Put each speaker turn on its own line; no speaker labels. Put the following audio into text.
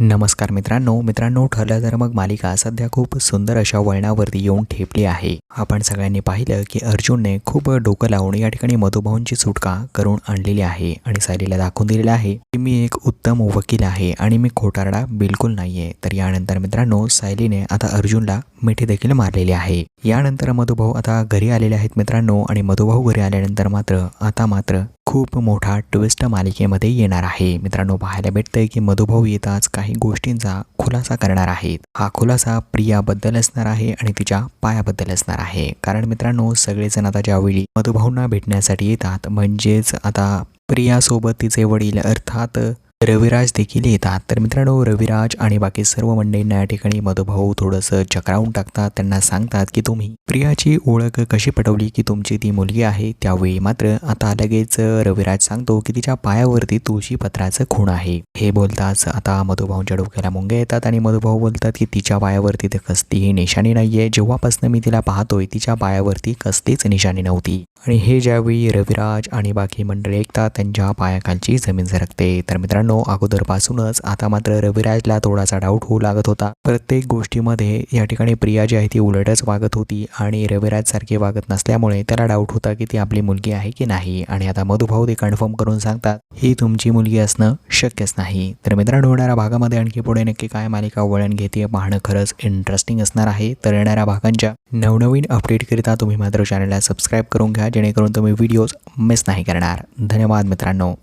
नमस्कार मित्रांनो. मित्रांनो ठरलं तर मग मालिका सध्या खूप सुंदर अशा वळणावरती येऊन ठेपली आहे. आपण सगळ्यांनी पाहिलं की अर्जुनने खूप डोकं लावून या ठिकाणी मधुभाऊंची सुटका करून आणलेली आहे आणि सायलीला दाखवून दिलेलं आहे की मी एक उत्तम वकील आहे आणि मी खोटारडा बिलकुल नाहीये. तर यानंतर मित्रांनो सायलीने आता अर्जुनला मिठी देखील मारलेली आहे. यानंतर मधुभाऊ आता घरी आलेले आहेत मित्रांनो आणि मधुभाऊ घरी आल्यानंतर मात्र आता मात्र खूप मोठा ट्विस्ट मालिकेमध्ये येणार आहे. मित्रांनो पाहायला भेटतंय की मधुभाऊ येताच काही गोष्टींचा खुलासा करणार आहेत. हा खुलासा प्रियाबद्दल असणार आहे आणि तिच्या पायाबद्दल असणार आहे. कारण मित्रांनो सगळेजण आता ज्यावेळी मधुभाऊंना भेटण्यासाठी येतात म्हणजेच आता प्रियासोबत तिचे वडील अर्थात रविराज देखील येतात. तर मित्रांनो रविराज आणि बाकी सर्व मंडळींना या ठिकाणी मधुभाऊ थोडंसं चक्रावून टाकतात. त्यांना सांगतात की तुम्ही प्रियाची ओळख कशी पटवली की तुमची ती मुलगी आहे? त्यावेळी मात्र आता लगेच रविराज सांगतो की तिच्या पायावरती तुळशी पत्राचं खूण आहे. हे बोलताच आता मधुभाऊंच्या डोक्याला मुंगे येतात आणि मधुभाऊ बोलतात की तिच्या पायावरती तर कसलीही निशाणी नाहीये. जेव्हापासून मी तिला पाहतोय तिच्या पायावरती कसलीच निशाणी नव्हती. आणि हे ज्यावेळी रविराज आणि बाकी मंडळी ऐकतात त्यांच्या पायाखालची जमीन सरकते. तर मित्रांनो अगोदरपासूनच आता मात्र रविराजला थोडासा डाऊट होऊ लागत होता. प्रत्येक गोष्टीमध्ये या ठिकाणी प्रिया जी आहे ती उलटच वागत होती आणि रविराज सारखी वागत नसल्यामुळे त्याला डाऊट होता की ती आपली मुलगी आहे की नाही आणि आता मधुभाऊ ते कन्फर्म करून सांगतात ही तुमची मुलगी असणं शक्यच नाही. तर मित्रांनो होणाऱ्या भागामध्ये आणखी पुढे नक्की काय मालिका वळण घेते पाहणं खरंच इंटरेस्टिंग असणार आहे. तर येणाऱ्या भागांच्या नवनवीन अपडेटकरिता तुम्ही मात्र चॅनलला सबस्क्राईब करून घ्या जेणेकरून तुम्ही व्हिडिओज मिस नाही करणार. धन्यवाद मित्रांनो.